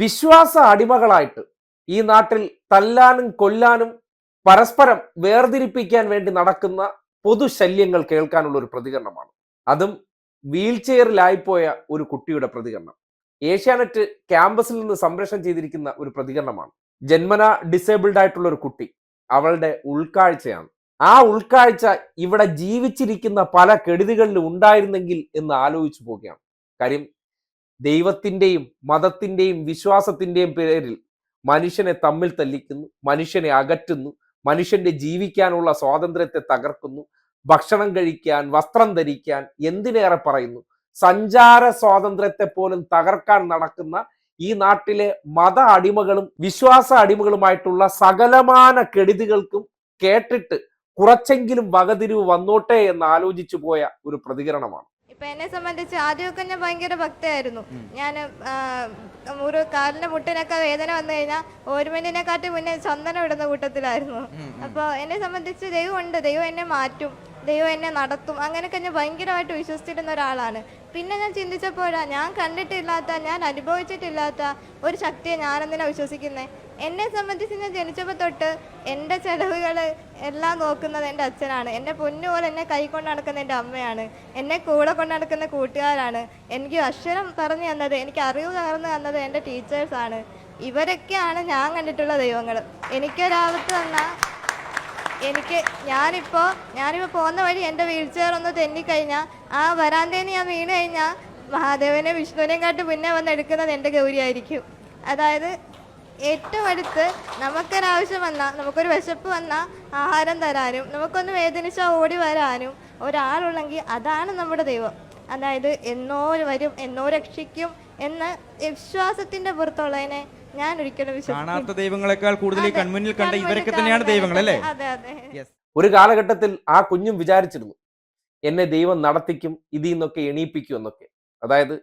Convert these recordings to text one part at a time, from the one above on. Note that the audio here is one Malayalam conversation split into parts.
വിശ്വാസ അടിമകളായിട്ട് ഈ നാട്ടിൽ തല്ലാനും കൊല്ലാനും പരസ്പരം വേർതിരിപ്പിക്കാൻ വേണ്ടി നടക്കുന്ന പൊതുശല്യങ്ങൾ കേൾക്കാനുള്ള ഒരു പ്രതികരണമാണ്. അതും വീൽ ചെയറിലായിപ്പോയ ഒരു കുട്ടിയുടെ പ്രതികരണം. ഏഷ്യാനെറ്റ് ക്യാമ്പസിൽ നിന്ന് സംപ്രേഷണം ചെയ്തിരിക്കുന്ന ഒരു പ്രതികരണമാണ്. ജന്മന ഡിസേബിൾഡ് ആയിട്ടുള്ള ഒരു കുട്ടി അവളുടെ ഉൾക്കാഴ്ചയാണ്. ആ ഉൾക്കാഴ്ച ഇവിടെ ജീവിച്ചിരിക്കുന്ന പല കെടുതികളിലും ഉണ്ടായിരുന്നെങ്കിൽ എന്ന് ആലോചിച്ചു പോവുകയാണ്. കാര്യം ദൈവത്തിന്റെയും മതത്തിന്റെയും വിശ്വാസത്തിന്റെയും പേരിൽ മനുഷ്യനെ തമ്മിൽ തല്ലിക്കുന്നു മനുഷ്യനെ അകറ്റുന്നു മനുഷ്യന്റെ ജീവിക്കാനുള്ള സ്വാതന്ത്ര്യത്തെ തകർക്കുന്നു ഭക്ഷണം കഴിക്കാൻ വസ്ത്രം ധരിക്കാൻ എന്തിനേറെ പറയുന്നു? സഞ്ചാര സ്വാതന്ത്ര്യത്തെ പോലും തകർക്കാൻ നടക്കുന്ന ഈ നാട്ടിലെ മത അടിമകളും വിശ്വാസ അടിമകളുമായിട്ടുള്ള സകലമാന കെടുതികൾക്കും കേട്ടിട്ട് കുറച്ചെങ്കിലും വകതിരിവ് വന്നോട്ടെ എന്ന് ആലോചിച്ചു പോയ ഒരു പ്രതികരണമാണ്. ഇപ്പൊ എന്നെ സംബന്ധിച്ച് ആദ്യമൊക്കെ ഞാൻ ഭയങ്കര ഭക്തയായിരുന്നു. ഞാൻ ഒരു കാലിന്റെ മുട്ടിനൊക്കെ വേദന വന്നു കഴിഞ്ഞാൽ ഓരുമലിനെക്കാട്ടി മുന്നേ ചന്ദനം ഇടുന്ന കൂട്ടത്തിലായിരുന്നു. അപ്പോൾ എന്നെ സംബന്ധിച്ച് ദൈവം ഉണ്ട് ദൈവം എന്നെ മാറ്റും. ദൈവം എന്നെ നടത്തും. അങ്ങനെയൊക്കെ ഞാൻ ഭയങ്കരമായിട്ട് വിശ്വസിച്ചിരുന്ന ഒരാളാണ്. പിന്നെ ഞാൻ ചിന്തിച്ചപ്പോഴാ ഞാൻ കണ്ടിട്ടില്ലാത്ത ഞാൻ അനുഭവിച്ചിട്ടില്ലാത്ത ഒരു ശക്തിയെ ഞാനെന്തിനാണ് വിശ്വസിക്കുന്നത് എന്നെ സംബന്ധിച്ച് ഞാൻ ജനിച്ചപ്പോൾ തൊട്ട് എന്റെ ചെലവുകൾ എല്ലാം നോക്കുന്നത് എന്റെ അച്ഛനാണ്. എന്റെ പൊന്നു പോലെ എന്നെ കൈ കൊണ്ട് നടക്കുന്ന എന്റെ അമ്മയാണ്. എന്നെ കൂടെ കൊണ്ട് നടക്കുന്ന കൂട്ടുകാരാണ്. എനിക്ക് അക്ഷരം പറഞ്ഞു തന്നത് എനിക്ക് അറിവ് പകർന്നു തന്നത് എന്റെ ടീച്ചേഴ്സാണ് ഇവരൊക്കെയാണ് ഞാൻ കണ്ടിട്ടുള്ള ദൈവങ്ങൾ എനിക്കൊരാപത്ത് തന്നാൽ എനിക്ക് ഞാനിപ്പോൾ ഞാനിപ്പോൾ പോകുന്ന വഴി എന്റെ വീൽ ചെയർ ഒന്ന് തെന്നിക്കഴിഞ്ഞാൽ ആ വരാന്തേന്ന് ഞാൻ വീണ് കഴിഞ്ഞാൽ മഹാദേവനെ വിഷ്ണുവിനെയും കാട്ടി മുന്നേ വന്ന് എടുക്കുന്നത് എന്റെ ഗൗരിയായിരിക്കും. അതായത് ഏറ്റവും അടുത്ത് നമുക്കൊരാവശ്യം വന്നാൽ നമുക്കൊരു വിശപ്പ് വന്നാൽ ആഹാരം തരാനും നമുക്കൊന്ന് വേദനിച്ചാൽ ഓടി വരാനും ഒരാളുള്ളെങ്കിൽ അതാണ് നമ്മുടെ ദൈവം. അതായത് എന്നോ വരും എന്നോ രക്ഷിക്കും എന്ന വിശ്വാസത്തിന്റെ പുറത്തുള്ളതിനെ ഞാൻ ഒരിക്കലും കാണാത്ത ദൈവങ്ങളെക്കാൾ കൂടുതൽ കൺമുന്നിൽ കണ്ട ഇവരൊക്കെ തന്നെയാണ് ദൈവങ്ങൾ അല്ലേ അതെ അതെ യെസ് ഒരു കാലഘട്ടത്തിൽ ആ കുഞ്ഞും വിചാരിച്ചിരുന്നു എന്നെ ദൈവം നടത്തിക്കും ഇതിൽ നിന്നൊക്കെ എണീപ്പിക്കും എന്നൊക്കെ. അതായത്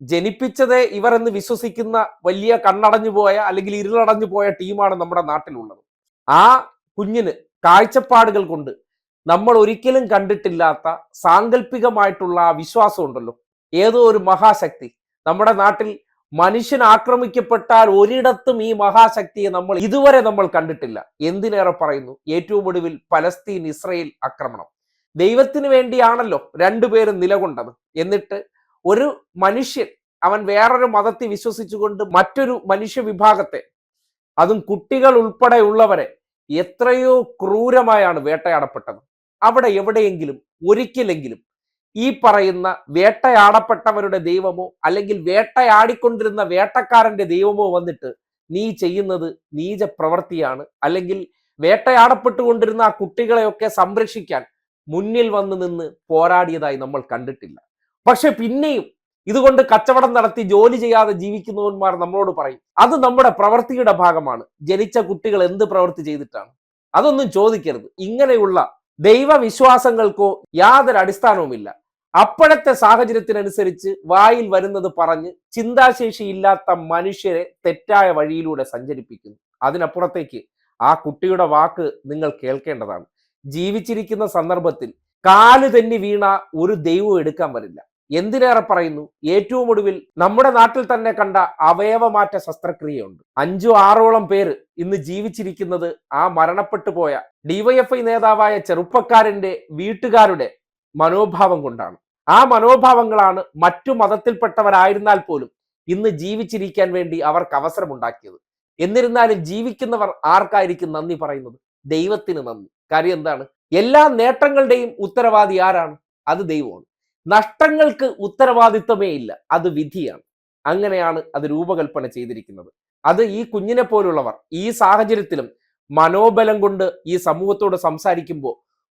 ജനിപ്പിച്ചതേ ഇവർ എന്ന് വിശ്വസിക്കുന്ന വലിയ കണ്ണടഞ്ഞു പോയ അല്ലെങ്കിൽ ഇരുളടഞ്ഞു പോയ ടീമാണ് നമ്മുടെ നാട്ടിലുള്ളത്. ആ കുഞ്ഞിന് കാഴ്ചപ്പാടുകൾ കൊണ്ട് നമ്മൾ ഒരിക്കലും കണ്ടിട്ടില്ലാത്ത സാങ്കല്പികമായിട്ടുള്ള ആ വിശ്വാസം ഉണ്ടല്ലോ. ഏതോ ഒരു മഹാശക്തി. നമ്മുടെ നാട്ടിൽ മനുഷ്യൻ ആക്രമിക്കപ്പെട്ടാൽ ഒരിടത്തും ഈ മഹാശക്തിയെ നമ്മൾ ഇതുവരെ നമ്മൾ കണ്ടിട്ടില്ല. എന്തിനേറെ പറയുന്നു? ഏറ്റവും ഒടുവിൽ പലസ്തീൻ ഇസ്രയേൽ ആക്രമണം. ദൈവത്തിന് വേണ്ടിയാണല്ലോ രണ്ടുപേരും നിലകൊണ്ടത്. എന്നിട്ട് ഒരു മനുഷ്യൻ അവൻ വേറൊരു മതത്തിൽ വിശ്വസിച്ചുകൊണ്ട് മറ്റൊരു മനുഷ്യ വിഭാഗത്തെ അതും കുട്ടികൾ ഉൾപ്പെടെയുള്ളവരെ എത്രയോ ക്രൂരമായാണ് വേട്ടയാടപ്പെട്ടത്. അവിടെ എവിടെയെങ്കിലും ഒരിക്കലെങ്കിലും ഈ പറയുന്ന വേട്ടയാടപ്പെട്ടവരുടെ ദൈവമോ അല്ലെങ്കിൽ വേട്ടയാടിക്കൊണ്ടിരുന്ന വേട്ടക്കാരന്റെ ദൈവമോ വന്നിട്ട് നീ ചെയ്യുന്നത് നീച പ്രവൃത്തിയാണ് അല്ലെങ്കിൽ വേട്ടയാടപ്പെട്ടുകൊണ്ടിരുന്ന ആ കുട്ടികളെയൊക്കെ സംരക്ഷിക്കാൻ മുന്നിൽ വന്ന് നിന്ന് പോരാടിയതായി നമ്മൾ കണ്ടിട്ടില്ല. പക്ഷെ പിന്നെയും ഇതുകൊണ്ട് കച്ചവടം നടത്തി ജോലി ചെയ്യാതെ ജീവിക്കുന്നവന്മാർ നമ്മളോട് പറയും അത് നമ്മുടെ പ്രവൃത്തിയുടെ ഭാഗമാണ്. ജനിച്ച കുട്ടികൾ എന്ത് പ്രവൃത്തി ചെയ്തിട്ടാണ്? അതൊന്നും ചോദിക്കരുത്. ഇങ്ങനെയുള്ള ദൈവവിശ്വാസങ്ങൾക്കോ യാതൊരു അടിസ്ഥാനവുമില്ല. അപ്പോഴത്തെ സാഹചര്യത്തിനനുസരിച്ച് വായിൽ വരുന്നത് പറഞ്ഞ് ചിന്താശേഷി ഇല്ലാത്ത മനുഷ്യരെ തെറ്റായ വഴിയിലൂടെ സഞ്ചരിപ്പിക്കുന്നു. അതിനപ്പുറത്തേക്ക് ആ കുട്ടിയുടെ വാക്ക് നിങ്ങൾ കേൾക്കേണ്ടതാണ്. ജീവിച്ചിരിക്കുന്ന സന്ദർഭത്തിൽ കാൽ തന്നെ വീണ ഒരു ദൈവം എടുക്കാൻ വരില്ല. എന്തിനേറെ പറയുന്നു? ഏറ്റവും ഒടുവിൽ നമ്മുടെ നാട്ടിൽ തന്നെ കണ്ട അവയവമാറ്റ ശസ്ത്രക്രിയയുണ്ട്. അഞ്ചോ ആറോളം പേര് ഇന്ന് ജീവിച്ചിരിക്കുന്നത് ആ മരണപ്പെട്ടു പോയ ഡിവൈഎഫ്ഐ നേതാവായ ചെറുപ്പക്കാരന്റെ വീട്ടുകാരുടെ മനോഭാവം കൊണ്ടാണ്. ആ മനോഭാവങ്ങളാണ് മറ്റു മതത്തിൽപ്പെട്ടവരായിരുന്നാൽ പോലും ഇന്ന് ജീവിച്ചിരിക്കാൻ വേണ്ടി അവർക്ക് അവസരമുണ്ടാക്കിയത്. എന്നിരുന്നാലും ജീവിക്കുന്നവർ ആർക്കായിരിക്കും നന്ദി പറയുന്നത്? ദൈവത്തിന് നന്ദി. കാര്യം എന്താണ്? എല്ലാ നേട്ടങ്ങളുടെയും ഉത്തരവാദി ആരാണ്? അത് ദൈവമാണ്. നഷ്ടങ്ങൾക്ക് ഉത്തരവാദിത്വമേ ഇല്ല. അത് വിധിയാണ്. അങ്ങനെയാണ് അത് രൂപകൽപ്പന ചെയ്തിരിക്കുന്നത്. അത് ഈ കുഞ്ഞിനെ പോലുള്ളവർ ഈ സാഹചര്യത്തിലും മനോബലം കൊണ്ട് ഈ സമൂഹത്തോട് സംസാരിക്കുമ്പോൾ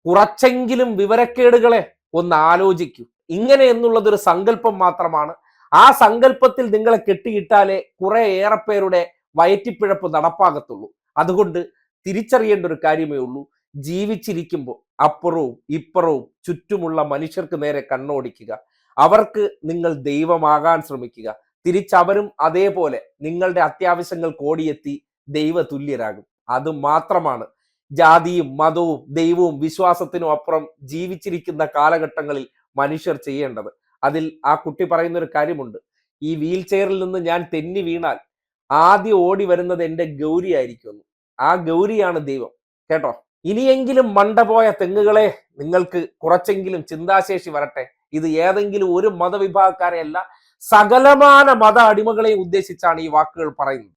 കുറച്ചെങ്കിലും വിവരക്കേടുകളെ ഒന്ന് ആലോചിക്കൂ. ഇങ്ങനെ എന്നുള്ളതൊരു സങ്കല്പം മാത്രമാണ്. ആ സങ്കല്പത്തിൽ നിങ്ങളെ കെട്ടിയിട്ടാലേ കുറെ ഏറെ പേരുടെ വയറ്റിപ്പിഴപ്പ് നടപ്പാകത്തുള്ളൂ. അതുകൊണ്ട് തിരിച്ചറിയേണ്ട ഒരു കാര്യമേ ഉള്ളൂ. ജീവിച്ചിരിക്കുമ്പോൾ അപ്പുറവും ഇപ്പുറവും ചുറ്റുമുള്ള മനുഷ്യർക്ക് നേരെ കണ്ണോടിക്കുക. അവർക്ക് നിങ്ങൾ ദൈവമാകാൻ ശ്രമിക്കുക. തിരിച്ചവരും അതേപോലെ നിങ്ങളുടെ അത്യാവശ്യങ്ങൾ കോടിയെത്തി ദൈവ തുല്യരാകും അത് മാത്രമാണ്. ജാതിയും മതവും ദൈവവും വിശ്വാസത്തിനും അപ്പുറം ജീവിച്ചിരിക്കുന്ന കാലഘട്ടങ്ങളിൽ മനുഷ്യർ ചെയ്യേണ്ടത്. അതിൽ ആ കുട്ടി പറയുന്ന ഒരു കാര്യമുണ്ട്. ഈ വീൽ ചെയറിൽ നിന്ന് ഞാൻ തെന്നി വീണാൽ ആദ്യം ഓടി വരുന്നത് എന്റെ ഗൗരി ആയിരിക്കുമെന്ന് ആ ഗൗരിയാണ് ദൈവം. കേട്ടോ? ഇനിയെങ്കിലും മണ്ടപോയ തെങ്ങുകളെ നിങ്ങൾക്ക് കുറച്ചെങ്കിലും ചിന്താശേഷി വരട്ടെ. ഇത് ഏതെങ്കിലും ഒരു മതവിഭാഗക്കാരെയല്ല സകലമാന മത അടിമകളെയും ഉദ്ദേശിച്ചാണ് ഈ വാക്കുകൾ പറയുന്നത്.